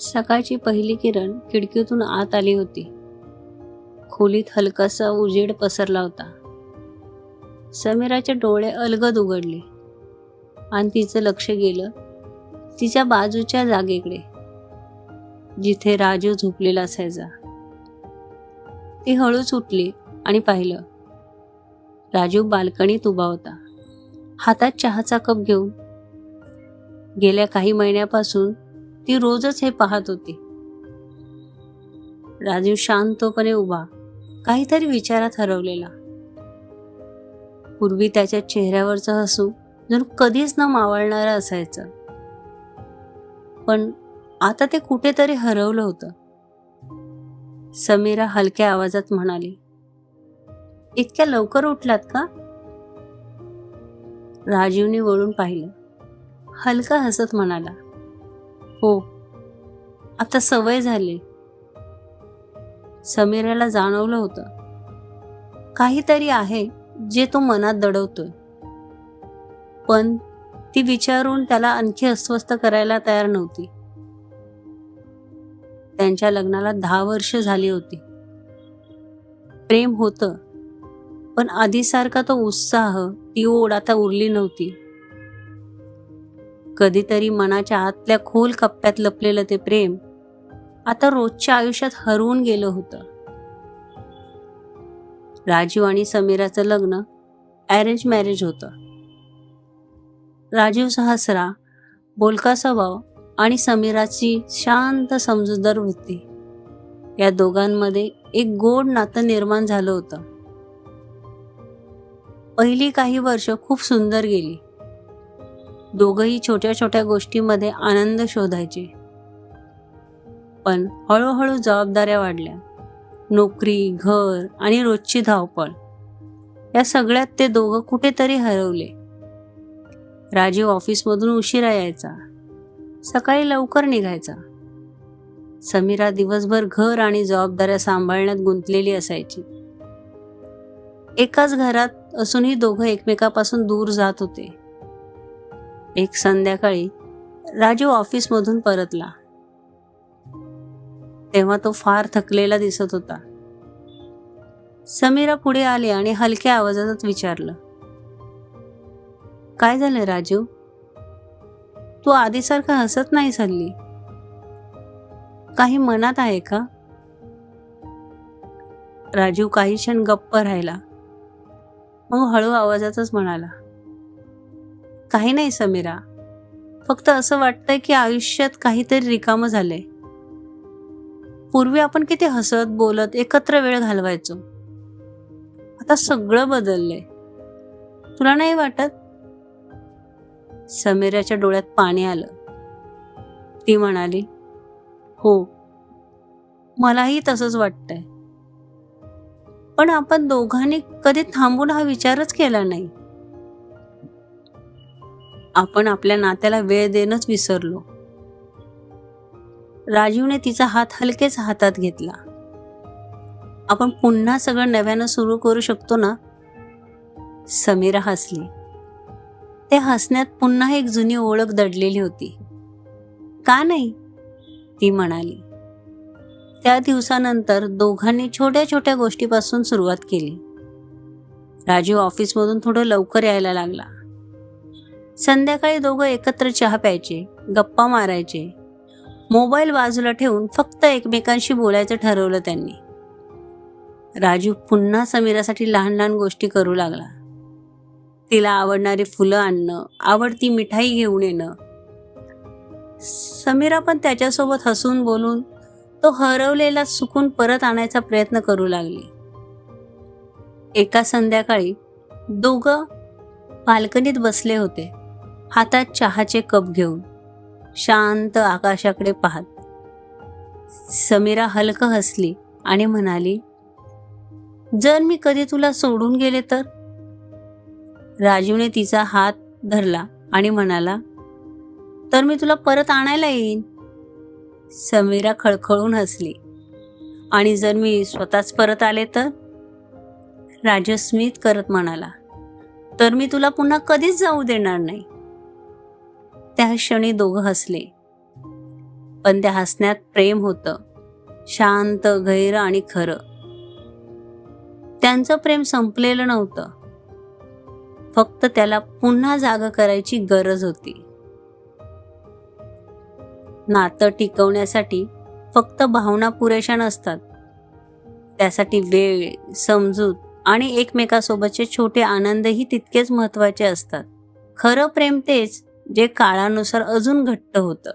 सकाळची पहिली किरण खिडकीतून आत आली होती. खोलीत हलकासा उजेड पसरला होता. समीराचे डोळे अलगद उघडले. आणि तिचं लक्ष गेलं तिच्या बाजूच्या जागेकडे जिथे राजू झोपलेला असायचा. ती हळूच उठली आणि पाहिलं राजू बाल्कनीत उभा होता. हातात चहाचा कप घेऊन गेल्या काही महिन्यापासून ती रोजच हे पाहत होती. राजीव शांतपणे उभा काहीतरी विचारात हरवलेला. पूर्वी त्याच्या चेहऱ्यावरचं हसू जर कधीच न मावळणारं असायचं. पण आता ते कुठेतरी हरवलं होतं. समीरा हलक्या आवाजात म्हणाली इतक्या लवकर उठलात का? राजीवने वळून पाहिलं. हलका हसत म्हणाला हो. आता सवय झाली. समीराला जाणवलं होतं. काहीतरी आहे जे तो मनात दडवतोय. पण ती विचारून त्याला आणखी अस्वस्थ करायला तयार नव्हती. त्यांच्या लग्नाला दहा वर्ष झाली होती. प्रेम होतं पण आधीसारखा तो उत्साह ती ओढ आता उरली नव्हती. कधीतरी मनाच्या आतल्या खोल कप्प्यात लपलेलं ते प्रेम आता रोजच्या आयुष्यात हरवून गेलं होतं. राजीव आणि समीराचं लग्न अरेंज मॅरेज होतं. राजीवचा हसरा बोलका स्वभाव आणि समीराची शांत समजूतदार वृत्ती या दोघांमध्ये एक गोड नातं निर्माण झालं होतं. पहिली काही वर्ष खूप सुंदर गेली. दोघंही छोट्या छोट्या गोष्टीमध्ये आनंद शोधायचे. पण हळूहळू जबाबदाऱ्या वाढल्या. नोकरी घर आणि रोजची धावपळ. या सगळ्यात ते दोघं कुठेतरी हरवले. राजीव ऑफिसमधून उशिरा यायचा. सकाळी लवकर निघायचा. समीरा दिवसभर घर आणि जबाबदाऱ्या सांभाळण्यात गुंतलेली असायची. एकाच घरात असूनही दोघं एकमेकापासून दूर जात होते. एक संध्याकाळी राजू ऑफिसमधून परतला. तेव्हा तो फार थकलेला दिसत होता. समीरा पुढे आली आणि हलक्या आवाजात विचारलं काय झालं राजू? तू आधीसारखं हसत नाही हल्ली काही मनात आहे का? राजू काही क्षण गप्प राहिला. मग हळू आवाजातच म्हणाला काही नाही समीरा. फक्त असं वाटतंय की आयुष्यात काहीतरी रिकामं झालंय. पूर्वी आपण किती हसत बोलत एकत्र वेळ घालवायचो. आता सगळं बदललंय. तुला नाही वाटत? समीराच्या डोळ्यात पाणी आलं. ती म्हणाली हो मलाही तसंच वाटतंय. पण आपण दोघांनी कधी थांबून हा विचारच केला नाही. आपण आपल्या नात्याला वेळ देणंच विसरलो. राजीवने तिचा हात हलकेच हातात घेतला. आपण पुन्हा सगळं नव्यानं सुरू करू शकतो ना? समीरा हसली. ते हसण्यात पुन्हा एक जुनी ओळख दडलेली होती. का नाही? ती म्हणाली. त्या दिवसानंतर दोघांनी छोट्या छोट्या गोष्टीपासून सुरुवात केली. राजीव ऑफिसमधून थोडं लवकर यायला लागला. संध्याकाळी दोघं एकत्र चहा प्यायचे गप्पा मारायचे. मोबाईल बाजूला ठेवून फक्त एकमेकांशी बोलायचं ठरवलं त्यांनी. राजू पुन्हा समीरासाठी लहान लहान गोष्टी करू लागला. तिला आवडणारी फुलं आणणं आवडती मिठाई घेऊन येणं. समीरा पण त्याच्यासोबत हसून बोलून तो हरवलेला सुकून परत आणायचा प्रयत्न करू लागली. एका संध्याकाळी दोघं बाल्कनीत बसले होते. हातात चहाचे कप घेऊन शांत आकाशाकडे पाहत. समीरा हलकं हसली आणि म्हणाली जर मी कधी तुला सोडून गेले तर? राजूने तिचा हात धरला आणि म्हणाला तर मी तुला परत आणायला येईन. समीरा खळखळून हसली. आणि जर मी स्वतःच परत आले तर? राजू स्मित करत म्हणाला तर मी तुला पुन्हा कधीच जाऊ देणार नाही. त्या क्षणी दोघं हसले. पण त्या हसण्यात प्रेम होतं. शांत गैर आणि खरं. त्यांचं प्रेम संपलेलं नव्हतं. फक्त त्याला पुन्हा जाग करायची गरज होती. नातं टिकवण्यासाठी फक्त भावना पुरेशा नसतात. त्यासाठी वेळ समजूत आणि एकमेकासोबतचे छोटे आनंदही तितकेच महत्त्वाचे असतात. खरं प्रेम तेच जे काळानुसार अजून घट्ट होतं.